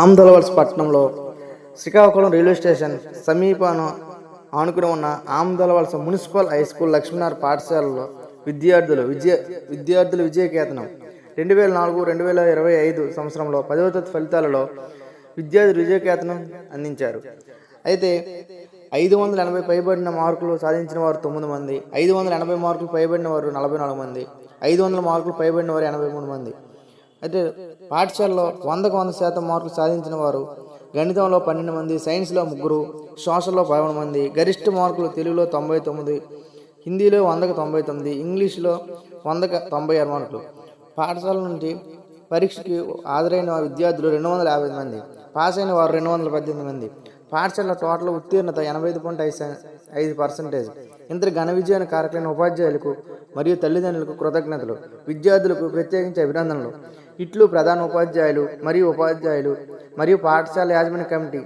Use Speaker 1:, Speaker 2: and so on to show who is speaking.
Speaker 1: ఆమ్దలవలస పట్టణంలో Srikakulam railway station సమీపాన ఆనుకుని ఉన్న Amadalavalasa municipal high school Lakshminarayana పాఠశాలలో విద్యార్థులు విద్య విద్యార్థుల విజయకేతనం. రెండు వేల నాలుగు రెండు వేల ఇరవై ఐదు సంవత్సరంలో పదవ తరగతి ఫలితాలలో విద్యార్థులు విజయకేతనం అందించారు. అయితే ఐదు వందల ఎనభై పైబడిన మార్కులు సాధించిన వారు తొమ్మిది మంది ఐదు వందల ఎనభై మార్కులు పైబడిన వారు నలభై నాలుగు మంది ఐదు వందల మార్కులు పైబడిన వారు ఎనభై మూడు మంది. అయితే పాఠశాలలో వందకు వంద శాతం మార్కులు సాధించిన వారు గణితంలో పన్నెండు మంది సైన్స్లో ముగ్గురు సోషల్లో పదకొండు మంది గరిష్ట మార్కులు తెలుగులో తొంభై తొమ్మిది హిందీలో వందకు తొంభై తొమ్మిది ఇంగ్లీష్లో వందకు తొంభై ఆరు మార్కులు. పాఠశాల నుండి పరీక్షకి హాజరైన విద్యార్థులు రెండు వందల యాభై మంది పాస్ అయిన వారు రెండు వందల పద్దెనిమిది మంది. పాఠశాల టోటల్ ఉత్తీర్ణత ఎనభై ఐదు పాయింట్ ఐదు ఐదు పర్సెంటేజ్. ఇంత ఘన విజయాన్ని కారకులైన ఉపాధ్యాయులకు మరియు తల్లిదండ్రులకు కృతజ్ఞతలు విద్యార్థులకు ప్రత్యేకించి అభినందనలు. ఇట్లు ప్రధాన ఉపాధ్యాయులు మరియు ఉపాధ్యాయులు మరియు పాఠశాల యాజమాన్య కమిటీ.